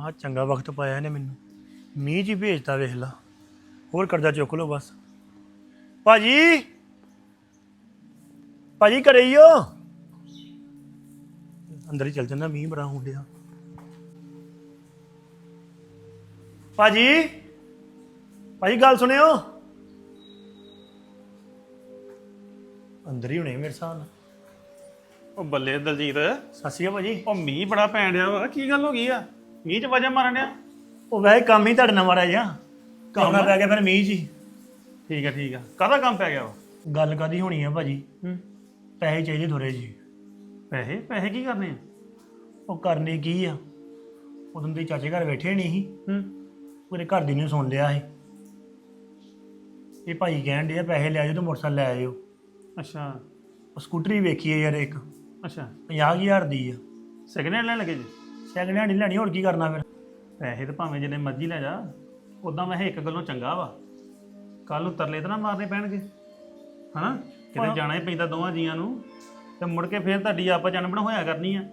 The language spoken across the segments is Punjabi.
ਆਹ ਚੰਗਾ ਵਕਤ ਪਾਇਆ ਇਹਨੇ ਮੈਨੂੰ। ਮੀਂਹ ਜੀ ਭੇਜਤਾ ਵੇਖ ਲਾ। ਹੋਰ ਕਰਜ਼ਾ ਚੁੱਕ ਲਓ ਬਸ। ਭਾਜੀ! ਭਾਜੀ ਘਰੇ ਹੀ ਹੋ? ਅੰਦਰ ਹੀ ਚੱਲ ਜਾਂਦਾ ਮੀਂਹ ਬੜਾ ਹੋਣ ਡਿਆ। ਭਾਜੀ! ਭਾਜੀ ਗੱਲ ਸੁਣਿਓ। ਅੰਦਰ ਹੀ ਹੋਣੇ ਮੇਰੇ ਹਿਸਾਬ ਨਾਲ। ਉਹ ਬੱਲੇ ਦਲਜੀਤ। ਸਤਿ ਸ਼੍ਰੀ ਅਕਾਲ ਭਾਜੀ। ਉਹ ਮੀਂਹ ਬੜਾ ਪੈਣ ਡਿਆ ਵਾ। ਕੀ ਗੱਲ ਹੋ ਗਈ ਆ? ਮੀਂਹ ਚ ਵਜਾ ਮਾਰਨ ਡਿਆ? ਉਹ ਵੈਸੇ ਕੰਮ ਹੀ ਤੁਹਾਡੇ ਨਾਲ ਮਾੜਾ ਜਿਹਾ। ਕਰਨਾ ਪੈ ਗਿਆ ਫਿਰ ਮੀਂਹ ਜੀ ਠੀਕ ਆ ਠੀਕ ਆ ਕਾਹਦਾ ਕੰਮ ਪੈ ਗਿਆ ਵਾ? ਗੱਲ ਕਾਦੀ ਹੋਣੀ ਆ ਭਾਜੀ? ਹੂੰ। ਪੈਸੇ ਚਾਹੀਦੇ ਥੋੜੇ ਜੀ ਪੈਸੇ? ਪੈਸੇ ਕੀ ਕਰਨੇ ਆ? ਉਹ ਕਰਨੇ ਕੀ ਆ? ਉਦੋਂ ਦੇ ਚਾਚੇ ਘਰ ਬੈਠੇ ਨਹੀਂ ਸੀ। ਹੂੰ। ਉਹਦੇ ਘਰ ਦੀ ਨੇ ਸੁਣ ਲਿਆ ਸੀ। ਇਹ ਭਾਈ ਕਹਿਣ ਡਿਆ ਪੈਸੇ ਲੈ ਆਇਓ ਤੇ ਮੋਟਰਸਾਈਕਲ ਲੈ ਆਇਓ। ਅੱਛਾ। ਉਹ ਸਕੂਟਰੀ ਵੇਖੀ ਹੈ ਯਾਰ ਇੱਕ। ਅੱਛਾ। 50000 ਦੀ ਆ। ਸੈਕਿੰਡ ਹੈਂਡ ਲੈਣ ਲੱਗੇ ਜੀ? ਸੈਕਿੰਡ ਹੈਂਡ ਨਹੀਂ ਲੈਣੀ ਹੋਰ ਕੀ ਕਰਨਾ ਫਿਰ? ਪੈਸੇ ਤਾਂ ਭਾਵੇਂ ਜਿੰਨੇ ਮਰਜ਼ੀ ਲੈ ਜਾ। ਉਦਾਂ ਮੈਂ ਇੱਕ ਗੱਲੋਂ ਚੰਗਾ ਵਾ। ਕੱਲ ਨੂੰ ਤਰਲੇ ਤਾਂ ਨਾ ਮਾਰਨੇ ਪੈਣਗੇ। ਹਨਾ? ਕਿਤੇ ਜਾਣਾ ਹੀ ਪੈਂਦਾ ਦੋਵਾਂ ਜੀਆਂ ਨੂੰ। ਤੇ ਮੁੜ ਕੇ ਫੇਰ ਤੁਹਾਡੀ ਆਪਸ ਜਾਣ ਹੋਇਆ ਕਰਨੀ ਆ।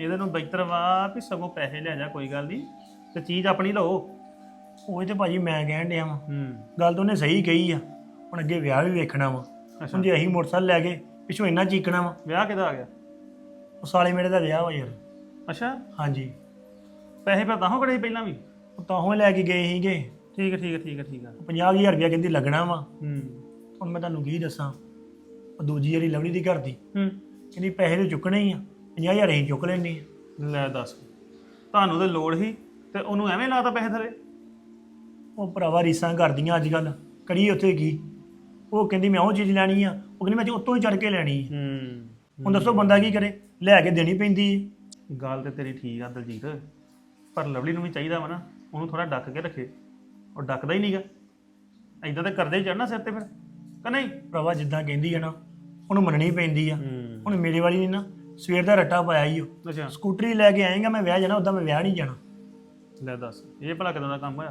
ਇਹਦੇ ਨੂੰ ਬਿਹਤਰ ਵਾ ਵੀ ਸਗੋਂ ਪੈਸੇ ਲੈ ਜਾ ਕੋਈ ਗੱਲ ਨਹੀਂ ਤੇ ਚੀਜ਼ ਆਪਣੀ ਲਓ। ਉਹ ਤੇ ਭਾਜੀ ਮੈਂ ਕਹਿਣ ਡਿਆ ਵਾਂ। ਹੂੰ। ਗੱਲ ਤਾਂ ਉਹਨੇ ਸਹੀ ਕਹੀ ਆ। ਹੁਣ ਅੱਗੇ ਵਿਆਹ ਵੀ ਵੇਖਣਾ ਵਾ। ਹੁਣ ਜੇ ਅਸੀਂ ਮੋਟਰਸਾਈਕਲ ਲੈ ਗਏ ਪਿੱਛੋਂ ਇੰਨਾ ਚੀਕਣਾ ਵਾ। ਵਿਆਹ ਕਿਦਾ ਆ ਗਿਆ? ਉਹ ਸਾਲੇ ਮੇਰੇ ਦਾ ਵਿਆਹ ਵਾ ਯਾਰ। ਅੱਛਾ? ਹਾਂਜੀ। ਪੈਸੇ ਫਿਰ ਤਾਂ ਹੋ ਕੜੇ ਪਹਿਲਾਂ ਵੀ? ਉਹ ਤਾਂ ਲੈ ਕੇ ਗਏ ਸੀਗੇ। ਠੀਕ ਹੈ ਠੀਕ ਹੈ ਠੀਕ ਹੈ ਠੀਕ ਹੈ। 50000 ਰੁਪਇਆ ਕਹਿੰਦੀ ਲੱਗਣਾ ਵਾ। ਹੂੰ। ਹੁਣ ਮੈਂ ਤੁਹਾਨੂੰ ਕੀ ਦੱਸਾਂ? ਉਹ ਦੂਜੀ ਵਾਰੀ ਲਵਲੀ ਦੀ ਘਰ ਦੀ। ਹੂੰ। ਕਹਿੰਦੀ ਪੈਸੇ ਤੇ ਚੁੱਕਣੇ ਹੀ ਆ। 50000 ਅਸੀਂ ਚੁੱਕ ਲੈਣੇ ਆ। ਲੈ ਦੱਸ। ਤੁਹਾਨੂੰ ਤੇ ਲੋੜ ਹੀ ਤੇ ਉਹਨੂੰ ਐਵੇਂ ਲਾਤਾ ਪੈਸੇ ਥਲੇ? ਉਹ ਭਰਾਵਾ ਰੀਸਾਂ ਕਰਦੀਆਂ ਅੱਜ ਕੱਲ ਕਰੀ ਉੱਥੇ ਕੀ? ਉਹ ਕਹਿੰਦੀ ਮੈਂ ਉਹ ਚੀਜ਼ ਲੈਣੀ ਆ। ਉਹ ਕਹਿੰਦੀ ਮੈਂ ਉੱਤੋਂ ਹੀ ਚੜ ਕੇ ਲੈਣੀ ਆ। ਹੂੰ। ਹੁਣ ਦੱਸੋ ਬੰਦਾ ਕੀ ਕਰੇ? ਲੈ ਕੇ ਦੇਣੀ ਪੈਂਦੀ ਹੈ ਗੱਲ ਤੇ ਤੇਰੀ ਠੀਕ ਆ ਦਲਜੀਤ। ਪਰ ਲਵਲੀ ਨੂੰ ਵੀ ਚਾਹੀਦਾ ਵਾ ਨਾ ਉਹਨੂੰ ਥੋੜਾ ਡੱਕ ਕੇ ਰੱਖੇ। ਉਹ ਡੱਕਦਾ ਹੀ ਨਹੀਂਗਾ। ਐਦਾਂ ਤਾਂ ਕਰਦੇ ਹੀ ਚੜਨਾ ਸਿਰ ਤੇ ਫਿਰ ਕਿ ਨਹੀਂ? ਭਰਾਵਾ ਜਿੱਦਾਂ ਕਹਿੰਦੀ ਹੈ ਨਾ ਉਹਨੂੰ ਮੰਨਣੀ ਪੈਂਦੀ ਆ। ਹੁਣ ਮੇਰੇ ਵਾਲੀ ਨੇ ਨਾ ਸਵੇਰ ਦਾ ਰੱਟਾ ਪਾਇਆ ਹੀ ਉਹ ਅੱਛਾ। ਸਕੂਟਰੀ ਲੈ ਕੇ ਆਏਗਾ ਮੈਂ ਵਿਆਹ ਜਾਣਾ ਉਦਾਂ ਮੈਂ ਵਿਆਹ ਨਹੀਂ ਜਾਣਾ। ਲੈ ਦੱਸ ਇਹ ਭਲਾ ਕਿਦਾਂ ਦਾ ਕੰਮ ਹੋਇਆ?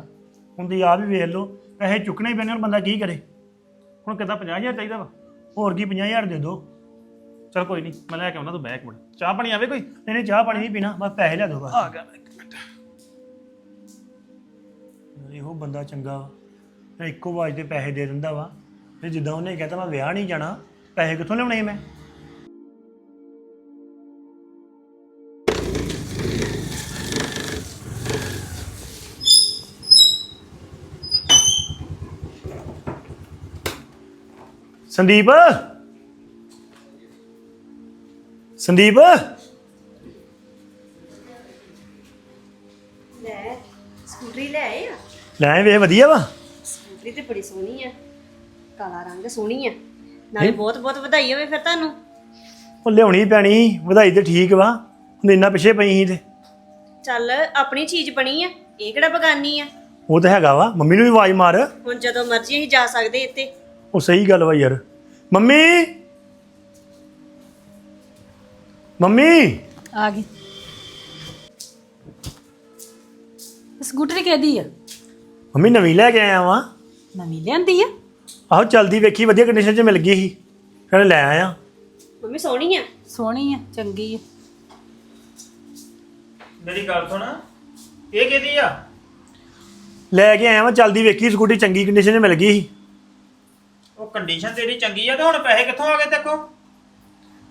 ਹੁਣ ਤੁਸੀਂ ਆਪ ਹੀ ਵੇਖ ਲਓ ਪੈਸੇ ਚੁੱਕਣੇ ਹੀ ਪੈਣੇ ਹੁਣ ਬੰਦਾ ਕੀ ਕਰੇ? ਹੁਣ ਕਿਦਾਂ 50000 ਚਾਹੀਦਾ ਵਾ? ਹੋਰ ਕੀ 50000 ਦੇ ਦਿਓ ਚਲ ਕੋਈ ਨਹੀਂ ਮੈਂ ਲੈ ਕੇ ਆਉਣਾ ਤੂੰ ਬੈਕ ਮਿੰਟ। ਚਾਹ ਪਾਣੀ ਆਵੇ ਕੋਈ? ਨਹੀਂ ਨਹੀਂ ਚਾਹ ਪਾਣੀ ਨਹੀਂ ਪੀਣਾ ਬਸ ਪੈਸੇ ਲੈ ਬਸ ਆ ਗਿਆ ਮੈਂ ਇੱਕ ਮਿੰਟ। ਇਹੋ ਬੰਦਾ ਚੰਗਾ ਵਾ। ਇੱਕੋ ਆਵਾਜ਼ ਤੇ ਪੈਸੇ ਦੇ ਦਿੰਦਾ ਵਾ। ਤੇ ਜਿੱਦਾਂ ਉਹਨੇ ਕਹਿਤਾ ਮੈਂ ਵਿਆਹ ਨਹੀਂ ਜਾਣਾ ਪੈਸੇ ਕਿੱਥੋਂ ਲਿਆਉਣੇ ਮੈਂ? ਸੰਦੀਪ! ਸੰਦੀਪ? ਲੈ ਸਕੂਟਰੀ ਲੈ ਆਏ ਆ। ਲੈ ਵੇ ਵਧੀਆ ਵਾ। ਸਕੂਟਰੀ ਤੇ ਬੜੀ ਸੋਹਣੀ ਆ। ਕਾਲਾ ਰੰਗ ਸੋਹਣੀ ਆ। ਨਾਲੇ ਬਹੁਤ ਬਹੁਤ ਵਧਾਈ ਹੋਵੇ ਫਿਰ ਤੁਹਾਨੂੰ। ਉਹ ਲਿਆਉਣੀ ਪੈਣੀ ਵਧਾਈ ਤੇ ਠੀਕ ਵਾ। ਹੁਣ ਇੰਨਾ ਪਿੱਛੇ ਪਈ ਸੀ ਤੇ। ਚੱਲ ਆਪਣੀ ਚੀਜ਼ ਬਣੀ ਆ। ਇਹ ਕਿਹੜਾ ਬਗਾਨੀ ਆ? ਉਹ ਤਾਂ ਹੈਗਾ ਵਾ। ਮੰਮੀ ਨੂੰ ਵੀ ਆਵਾਜ਼ ਮਾਰ। ਹੁਣ ਜਦੋਂ ਮਰਜ਼ੀ ਅਸੀਂ ਜਾ ਸਕਦੇ ਇੱਥੇ। ਉਹ ਸਹੀ ਗੱਲ ਵਾ ਯਾਰ। ਮੰਮੀ! ਮੰਮੀ। ਆ ਗਈ। ਸਕੂਟਰੀ ਕਿਹਦੀ ਆ? ਮੰਮੀ ਨਵੀਂ ਲੈ ਕੇ ਆਇਆ ਵਾਂ। ਨਵੀਂ ਲਿਆਂਦੀ ਆ? ਆਹੋ ਚਲਦੀ ਵੇਖੀ ਵਧੀਆ ਕੰਡੀਸ਼ਨ 'ਚ ਮਿਲ ਗਈ ਸੀ। ਫਿਰ ਲੈ ਆਇਆ। ਮੰਮੀ ਸੋਹਣੀ ਆ? ਸੋਹਣੀ ਆ ਚੰਗੀ ਆ। ਮੇਰੀ ਗੱਲ ਸੁਣ ਇਹ ਕਿਹਦੀ ਆ? ਲੈ ਕੇ ਆਇਆ ਵਾਂ ਚਲਦੀ ਵੇਖੀ ਸਕੂਟੀ ਚੰਗੀ ਕੰਡੀਸ਼ਨ 'ਚ ਮਿਲ ਗਈ ਸੀ। ਉਹ ਕੰਡੀਸ਼ਨ ਤੇਰੀ ਚੰਗੀ ਆ ਤੇ ਹੁਣ ਪੈਸੇ ਕਿੱਥੋਂ ਆ ਗਏ ਤੇਕੋ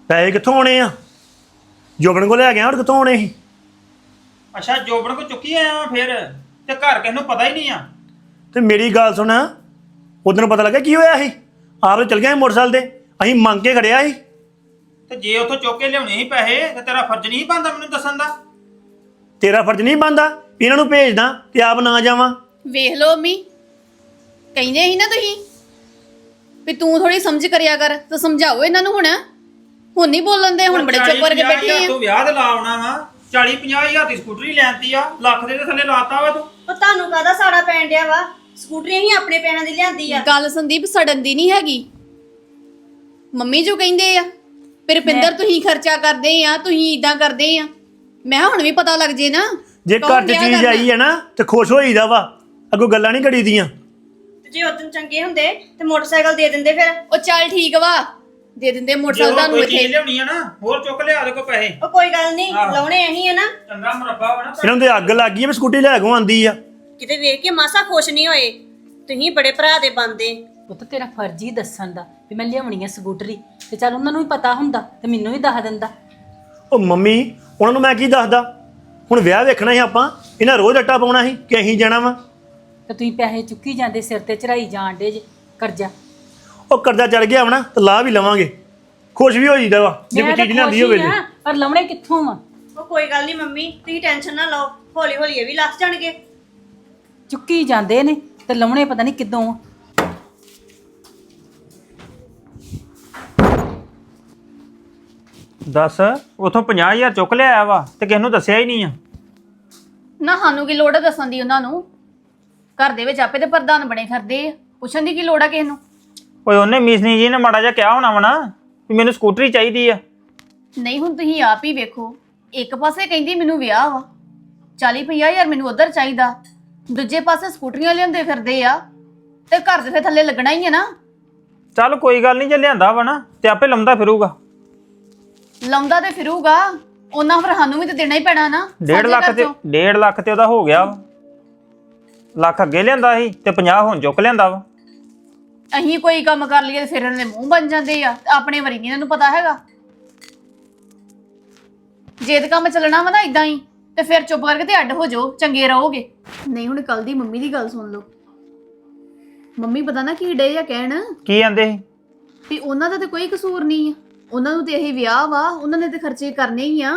ਪੈਸੇ ਕਿੱਥੋਂ ਆਉਣੇ ਆ? ਜੋਬਨ ਕੋ ਲੈ ਆਇਆ ਹੋਰ ਕਿੱਥੋਂ ਆਉਣੇ ਸੀ? ਅੱਛਾ ਜੋਬਨ ਕੋ ਚੁੱਕੀ ਆਇਆ ਵਾਂ ਫਿਰ ਤੇ ਘਰ ਕਿਸ ਨੂੰ ਪਤਾ ਹੀ ਨਹੀਂ ਆ। ਤੇ ਮੇਰੀ ਗੱਲ ਸੁਣ ਉਦੋਂ ਪਤਾ ਲੱਗਾ ਕੀ ਹੋਇਆ ਸੀ? ਆਪ ਚਲ ਗਿਆ ਸੀ ਮੋਟਰਸਾਈਕਲ ਤੇ ਅਸੀਂ ਮੰਗ ਕੇ ਖੜਿਆ ਸੀ। ਤੇ ਜੇ ਉੱਥੋਂ ਚੁੱਕ ਕੇ ਲਿਆਉਣੇ ਸੀ ਪੈਸੇ ਤੇ ਤੇਰਾ ਫਰਜ਼ ਨਹੀਂ ਬਣਦਾ ਮੈਨੂੰ ਦੱਸਣ ਦਾ? ਤੇਰਾ ਫਰਜ਼ ਨਹੀਂ ਬਣਦਾ ਵੀ ਇਹਨਾਂ ਨੂੰ ਭੇਜਦਾ ਤੇ ਆਪ ਨਾ ਜਾਵਾਂ। ਵੇਖ ਲਓ ਮੰਮੀ ਕਹਿੰਦੇ ਸੀ ਨਾ ਤੁਸੀਂ ਵੀ ਤੂੰ ਥੋੜੀ ਸਮਝ ਕਰਿਆ ਕਰ ਤਾਂ ਸਮਝਾਓ ਇਹਨਾਂ ਨੂੰ ਹੁਣ। ਹੁਣ ਨਹੀਂ ਬੋਲਣ ਦੇ ਹੁਣ ਬੜੇ ਚੁੱਪ ਕਰਕੇ ਬੈਠੇ ਆ ਤੂੰ ਵਿਆਹ ਤੇ ਲਾ ਆਉਣਾ ਵਾ। 40 50 ਹਜ਼ਾਰ ਦੀ ਸਕੂਟਰੀ ਲੈਂਦੀ ਆ ਲੱਖ ਦੇ ਤੇ ਥੱਲੇ ਲਾਤਾ ਵਾ ਤੂੰ। ਉਹ ਤੁਹਾਨੂੰ ਕਾਹਦਾ ਸਾੜਾ ਪੈਣ ਡਿਆ ਵਾ? ਸਕੂਟਰੀ ਅਸੀਂ ਆਪਣੇ ਪੈਰਾਂ ਦੀ ਲਿਆਂਦੀ ਆ। ਗੱਲ ਸੰਦੀਪ ਸੜਨ ਦੀ ਨਹੀਂ ਹੈਗੀ। ਮੰਮੀ ਜੋ ਕਹਿੰਦੇ ਆ ਫਿਰ ਰੁਪਿੰਦਰ ਤੁਸੀਂ ਖਰਚਾ ਕਰਦੇ ਆ ਤੁਸੀਂ ਇਦਾਂ ਕਰਦੇ ਆ। ਮੈਂ ਕਿਹਾ ਹੁਣ ਵੀ ਪਤਾ ਲੱਗ ਜੇ ਨਾ ਜੇ ਕੌਣ ਘਰ 'ਚ ਵਿਆਹ ਚੀਜ਼ ਕਰਨਾ? ਆਈ ਹੈ ਨਾ ਤੇ ਖੁਸ਼ ਹੋਈਦਾ ਵਾ। ਅੱਗੋਂ ਗੱਲਾਂ ਨਹੀਂ ਕਰੀਦੀਆਂ। ਤੇ ਜੇ ਉਦੋਂ ਚੰਗੇ ਹੁੰਦੇ ਤੇ ਮੋਟਰਸਾਈਕਲ ਦੇ ਦਿੰਦੇ ਫਿਰ। ਉਹ ਚੱਲ ਠੀਕ ਵਾ। ਦੇ ਦਿੰਦੇ ਮੋਟਰਸਾਈਕਲ ਤੁਹਾਨੂੰ ਇੱਥੇ। ਲਿਆਉਣੀ ਆ ਨਾ ਹੋਰ ਚੁੱਕ ਲਿਆ ਦੇ ਕੋ ਪੈਸੇ। ਉਹ ਕੋਈ ਗੱਲ ਨਹੀਂ ਲਾਉਣੇ ਅਹੀਂ ਆ ਨਾ ਚੰਗਾ ਮੁਰੱਬਾ ਵਾ ਨਾ ਇਹਨਾਂ ਦੇ ਅੱਗ ਲੱਗ ਗਈ ਆ ਵੀ ਸਕੂਟੀ ਲੈ ਕੇ ਆਂਦੀ ਆ। ਕਿਤੇ ਵੇਖ ਕੇ ਮਾਸਾ ਖੁਸ਼ ਨਹੀਂ ਹੋਏ। ਤੁਸੀਂ ਬੜੇ ਭਰਾ ਦੇ ਬੰਦੇ। ਪੁੱਤ ਤੇਰਾ ਫਰਜ਼ ਹੀ ਦੱਸਣ ਦਾ ਵੀ ਮੈਂ ਲਿਆਉਣੀ ਆ ਸਕੂਟਰੀ। ਤੇ ਚੱਲ ਉਹਨਾਂ ਨੂੰ ਵੀ ਪਤਾ ਹੁੰਦਾ ਤੇ ਮੈਨੂੰ ਵੀ ਦੱਸ ਦਿੰਦਾ। ਉਹ ਮੰਮੀ ਉਹਨਾਂ ਨੂੰ ਮੈਂ ਕੀ ਦੱਸਦਾ? ਹੁਣ ਵਿਆਹ ਵੇਖਣਾ ਸੀ ਆਪਾਂ ਇਹਨਾਂ ਰੋਜ਼ ਅੱਟਾ ਪਾਉਣਾ ਸੀ ਕਿ ਅਸੀਂ ਜਾਣਾ ਵਾ? ਤੇ ਤੁਸੀਂ ਪੈਸੇ ਚੁੱਕੀ ਜਾਂਦੇ ਸਿਰ ਤੇ ਚੜਾਈ ਜਾਣ ਡੇ ਜੇ ਕਰਜ਼ਾ। ਉਹ ਕਰਜ਼ਾ ਚੜ ਗਿਆ ਨਾ ਤੇ ਲਾ ਵੀ ਲਵਾਂਗੇ। ਖੁਸ਼ ਵੀ ਹੋ ਜੀਦਾ ਵਾ ਜੇ ਕੋਈ ਚੀਜ਼ ਲਿਆਂਦੀ ਹੋਵੇ ਤੇ। ਆ, ਪਰ ਲਾਉਣੇ ਕਿੱਥੋਂ ਆ? ਉਹ ਕੋਈ ਗੱਲ ਨਹੀਂ ਮੰਮੀ ਤੁਸੀਂ ਟੈਨਸ਼ਨ ਨਾ ਲਓ ਹੌਲੀ ਹੌਲੀ ਇਹ ਵੀ ਲੱਥ ਜਾਣਗੇ। ਚੁੱਕੀ ਜਾਂਦੇ ਨੇ ਤੇ ਲਾਉਣੇ ਪਤਾ ਨਹੀਂ ਕਿਦੋਂ ਆ। ਦੱਸ ਉਥੋਂ 50000 ਚੁੱਕ ਲਿਆਇਆ ਵਾ ਤੇ ਕਿਸ ਨੂੰ ਦੱਸਿਆ ਹੀ ਨਹੀਂ ਆ। ਨਾ ਸਾਨੂੰ ਕੀ ਲੋੜ ਹੈ ਦੱਸਣ ਦੀ ਉਹਨਾਂ ਨੂੰ? ਘਰ ਦੇ ਵਿੱਚ ਆਪੇ ਤੇ ਪ੍ਰਧਾਨ ਬਣੇ ਫਿਰਦੇ ਆ ਪੁੱਛਣ ਦੀ ਕੀ ਲੋੜ ਆ ਕਿਸੇ ਨੂੰ? ਓਏ ਉਹਨੇ ਮੀਸਨੀ ਜੀ ਨੇ ਮਾੜਾ ਜਿਹਾ ਕਿਹਾ ਹੋਣਾ ਵਾ ਨਾ ਵੀ ਮੈਨੂੰ ਸਕੂਟਰੀ ਚਾਹੀਦੀ ਆ। ਨਹੀਂ ਹੁਣ ਤੁਸੀਂ ਆਪ ਹੀ ਵੇਖੋ। ਇੱਕ ਪਾਸੇ ਕਹਿੰਦੀ ਮੈਨੂੰ ਵਿਆਹ ਵਾ। 40 ਹਜ਼ਾਰ ਮੈਨੂੰ ਉਧਰ ਚਾਹੀਦਾ। ਦੂਜੇ ਪਾਸੇ ਸਕੂਟਰੀਆਂ ਲਿਆਉਂਦੇ ਫਿਰਦੇ ਆ। ਤੇ ਘਰ ਦੇ ਫੇ ਥੱਲੇ ਲੱਗਣਾ ਹੀ ਹੈ ਨਾ। ਚੱਲ ਕੋਈ ਗੱਲ ਨਹੀਂ ਜੇ ਲਿਆਂਦਾ ਵਾ ਨਾ ਤੇ ਆਪੇ ਲੰਮਦਾ ਫਿਰੂਗਾ। ਲਾਉਂਦਾ ਤੇ ਫਿਰੂਗਾ। ਉਹਨਾਂ ਫਿਰ ਸਾਨੂੰ ਵੀ ਤੇ ਦੇਣਾ ਹੀ ਪੈਣਾ ਨਾ। 1.5 ਸਾਂਝੇ ਲੱਖ ਘਰ ਤੇ ਚੋਂ। 1.5 ਲੱਖ ਤੇ ਉਹਦਾ ਹੋ ਗਿਆ ਵਾ। ਲੱਖ ਅੱਗੇ ਲਿਆਂਦਾ ਸੀ ਤੇ 50 ਹੁਣ ਚੁੱਕ ਲਿਆਂਦਾ ਵਾ। ਅਸੀਂ ਕੋਈ ਕੰਮ ਕਰ ਲਈਏ ਤੇ ਫਿਰ ਇਹਨਾਂ ਦੇ ਮੂੰਹ ਬਣ ਜਾਂਦੇ ਆ। ਤੇ ਆਪਣੇ ਵਰੀ ਨੀ ਇਹਨਾਂ ਨੂੰ ਪਤਾ ਹੈਗਾ। ਜੇ ਤੇ ਕੰਮ ਚੱਲਣਾ ਵਾ ਨਾ ਇਦਾਂ ਹੀ ਤੇ ਫਿਰ ਚੁੱਪ ਕਰਕੇ ਤੇ ਅੱਡ ਹੋ ਜਾਓ ਚੰਗੇ ਰਹੋਗੇ। ਨਹੀਂ ਹੁਣ ਕੱਲ ਦੀ ਮੰਮੀ ਦੀ ਗੱਲ ਸੁਣ ਲਓ। ਮੰਮੀ ਪਤਾ ਨਾ ਕੀ ਡੇ ਆ ਕਹਿਣ? ਕੀ ਆਂਦੇ ਸੀ? ਵੀ ਉਹਨਾਂ ਦਾ ਤੇ ਕੋਈ ਕਸੂਰ ਨਹੀਂ ਆ। ਉਹਨਾਂ ਨੂੰ ਤੇ ਇਹ ਵਿਆਹ ਵਾ ਉਹਨਾਂ ਨੇ ਤੇ ਖਰਚੇ ਕਰਨੇ ਹੀ ਆ।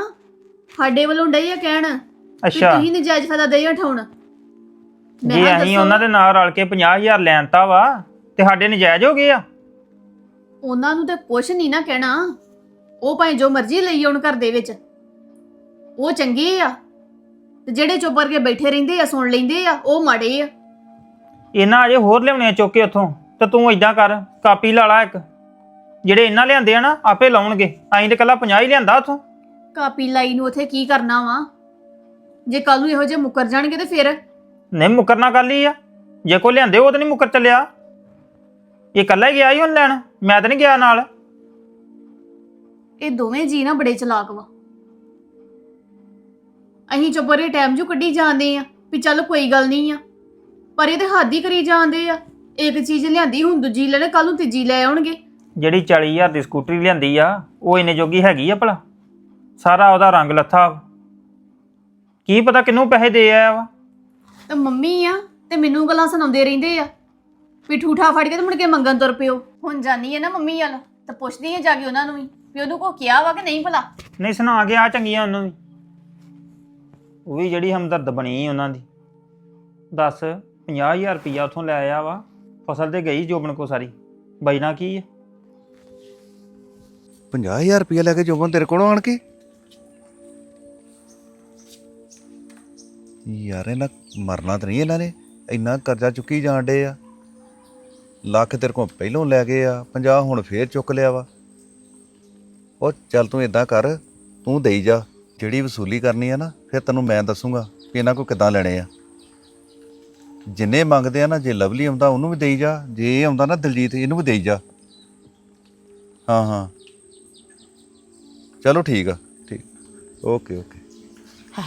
ਸਾਡੇ ਵੱਲੋਂ ਡੇ ਆ ਕਹਿਣ ਵੀ ਅੱਛਾ। ਤੁਸੀਂ ਨਜਾਇਜ਼ ਫਾਇਦਾ ਦੇ ਉਠਾਉਣ ਮੈਂ ਜੇ ਕਿਹਾ ਅਸੀਂ ਦੱਸੋ, ਉਹਨਾਂ ਦੇ ਨਾਲ ਰਲ ਕੇ 50000 ਲੈਣਤਾ ਵਾ ਤੇ ਸਾਡੇ ਨਜਾਇਜ਼ ਹੋ ਗਏ ਆ? ਉਹਨਾਂ ਨੂੰ ਤੇ ਕੁਛ ਨਹੀਂ ਨਾ ਕਹਿਣਾ। ਉਹ ਭਾਵੇਂ ਜੋ ਮਰਜ਼ੀ ਲਈ ਆਉਣ ਘਰ ਦੇ ਵਿੱਚ। ਉਹ ਚੰਗੇ ਆ। ਤੇ ਜਿਹੜੇ ਚੁੱਪ ਕਰਕੇ ਬੈਠੇ ਰਹਿੰਦੇ ਆ ਸੁਣ ਲੈਂਦੇ ਆ ਉਹ ਮਾੜੇ ਆ। ਇਹਨਾਂ ਅਜੇ ਹੋਰ ਲਿਆਉਣੇ ਆ ਚੁੱਕ ਕੇ ਉੱਥੋਂ। ਤੇ ਤੂੰ ਇਦਾਂ ਕਰ ਕਾਪੀ ਲਾ ਲਾ ਇੱਕ। ਜਿਹੜੇ ਇਹਨਾਂ ਲਿਆਂਦੇ ਆ ਨਾ ਆਪੇ ਲਾਉਣਗੇ। ਅਸੀਂ ਤੇ ਕੱਲਾ 50 ਹੀ ਲਿਆਂਦਾ ਉੱਥੋਂ। ਕਾਪੀ ਲਾਈ ਨੂੰ ਉਥੇ ਕੀ ਕਰਨਾ ਵਾ? ਜੇ ਕੱਲ ਨੂੰ ਇਹੋ ਜਿਹੇ ਮੁੱਕਰ ਜਾਣਗੇ ਤੇ ਫਿਰ? ਨਹੀਂ ਮੁਕਰਨਾ ਕਰ ਲਈ ਆ। ਜੇ ਕੋ ਲਿਆਂਦੇ ਉਹ ਤਾਂ ਨਹੀਂ ਮੁਕਰ ਚੱਲਿਆ। ਇਹ ਕੱਲਾ ਹੀ ਗਿਆ ਹੀ ਹੁਣ ਲੈਣ? ਮੈਂ ਤਾਂ ਨਹੀਂ ਗਿਆ ਨਾਲ। ਇਹ ਦੋਵੇਂ ਜੀ ਨਾ ਬੜੇ ਚਲਾਕ ਵਾ। ਅਸੀਂ ਚੁੱਪਰੇ ਟਾਈਮ ਜੂ ਕੱਢੀ ਜਾਂਦੇ ਆ ਵੀ ਚੱਲ ਕੋਈ ਗੱਲ ਨਹੀਂ ਆ। ਪਰ ਇਹ ਤੇ ਹੱਦ ਹੀ ਕਰੀ ਜਾਂਦੇ ਆ। ਇੱਕ ਚੀਜ਼ ਲਿਆਂਦੀ ਹੁਣ ਦੂਜੀ ਲੈਣੇ ਕੱਲ ਨੂੰ ਤੀਜੀ ਲੈ ਆਉਣਗੇ। ਜਿਹੜੀ 40000 ਦੀ ਸਕੂਟਰੀ ਲਿਆਂਦੀ ਆ ਉਹ ਇੰਨੇ ਜੋਗੀ ਹੈਗੀ ਆ ਭਲਾ? ਸਾਰਾ ਉਹਦਾ ਰੰਗ ਲੱਥਾ। ਕੀ ਪਤਾ ਕਿੰਨੂੰ ਪੈਸੇ ਦੇ ਆਇਆ ਵਾ? ਤੇ ਮੰਮੀ ਆ ਤੇ ਮੈਨੂੰ ਗੱਲਾਂ ਸੁਣਾਉਂਦੇ ਰਹਿੰਦੇ ਆ। ਵੀ ਠੂਠਾ ਫੜ ਕੇ ਤੇ ਮੁੜ ਕੇ ਮੰਗਣ ਤੁਰ ਪਿਓ। ਹੁਣ ਜਾਨੀ ਹੈ ਨਾ ਮੰਮੀ ਵੱਲ ਤਾਂ ਪੁੱਛਦੀ ਆ ਜਾ ਕੇ ਉਹਨਾਂ ਨੂੰ ਵੀ ਵੀ ਉਹਨੂੰ ਕੋ ਕਿਹਾ ਵਾ ਕਿ ਨਹੀਂ ਭਲਾ? ਨਹੀਂ ਸੁਣਾ ਕੇ ਆ ਚੰਗੀਆਂ ਉਹਨੂੰ ਵੀ। ਉਹ ਵੀ ਜਿਹੜੀ ਹਮਦਰਦ ਬਣੀ ਉਹਨਾਂ ਦੀ। ਦੱਸ 50000 ਰੁਪਈਆ ਉਥੋਂ ਲੈ ਆਇਆ ਵਾ ਫਸਲ ਤੇ ਗਈ ਜੋਬਨ ਕੋ ਸਾਰੀ। ਬਜਣਾ ਕੀ ਆ? 50000 ਰੁਪਇਆ ਲੈ ਕੇ ਜੋਬਨ ਤੇਰੇ ਕੋਲੋਂ ਆਣ ਕੇ? ਯਾਰ ਇਹਨਾਂ ਮਰਨਾ ਤਾਂ ਨਹੀਂ ਇਹਨਾਂ ਨੇ ਇੰਨਾ ਕਰਜ਼ਾ ਚੁੱਕੀ ਜਾਣ ਡੇ ਆ। ਲੱਖ ਤੇਰੇ ਕੋਲ ਪਹਿਲੋਂ ਲੈ ਗਏ ਆ 50 ਹੁਣ ਫੇਰ ਚੁੱਕ ਲਿਆ ਵਾ। ਉਹ ਚੱਲ ਤੂੰ ਇਦਾਂ ਕਰ ਤੂੰ ਦੇਈ ਜਾ ਜਿਹੜੀ ਵਸੂਲੀ ਕਰਨੀ ਆ ਨਾ ਫਿਰ ਤੈਨੂੰ ਮੈਂ ਦੱਸੂਗਾ ਵੀ ਇਹਨਾਂ ਕੋ ਕਿੱਦਾਂ ਲੈਣੇ ਆ। ਜਿੰਨੇ ਮੰਗਦੇ ਆ ਨਾ ਜੇ ਲਵਲੀ ਆਉਂਦਾ ਉਹਨੂੰ ਵੀ ਦੇਈ ਜਾ ਜੇ ਇਹ ਆਉਂਦਾ ਨਾ ਦਲਜੀਤ ਇਹਨੂੰ ਵੀ ਦੇਈ ਜਾ। ਹਾਂ ਹਾਂ। ਚਲੋ ਠੀਕ ਆ ਠੀਕ। Okay okay.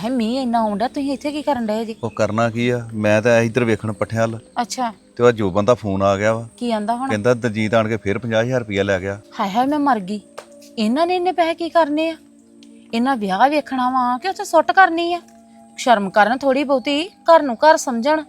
ਹੈ ਮੀਂਹ ਇੰਨਾ ਆਉਂਦਾ ਤੁਸੀਂ ਇੱਥੇ ਕੀ ਕਰਨ ਡਏ ਜੀ? ਉਹ ਕਰਨਾ ਕੀ ਆ ਮੈਂ ਤਾਂ ਇੱਧਰ ਵੇਖਣ ਪੱਠਿਆਂ ਵੱਲ ਅੱਛਾ। ਤੇ ਉਹ ਜੋ ਬੰਦਾ ਫੋਨ ਆ ਗਿਆ ਵਾ। ਕੀ ਆਂਦਾ ਹੁਣ? ਕਹਿੰਦਾ ਦਲਜੀਤ ਆਣ ਕੇ ਫੇਰ 50000 ਰੁਪਇਆ ਲੈ ਗਿਆ। ਹਾਏ ਹਾਏ ਮੈਂ ਮਰ ਗਈ। ਇਹਨਾਂ ਨੇ ਇੰਨੇ ਪੈਸੇ ਕੀ ਕਰਨੇ ਆ? ਇਹਨਾਂ ਵਿਆਹ ਵੇਖਣਾ ਵਾ ਕਿ ਉੱਥੇ ਸੁੱਟ ਕਰਨੀ ਆ? ਸ਼ਰਮ ਕਰਨ ਥੋੜੀ ਬਹੁਤੀ ਘਰ ਨੂੰ ਘਰ ਸਮਝਣ।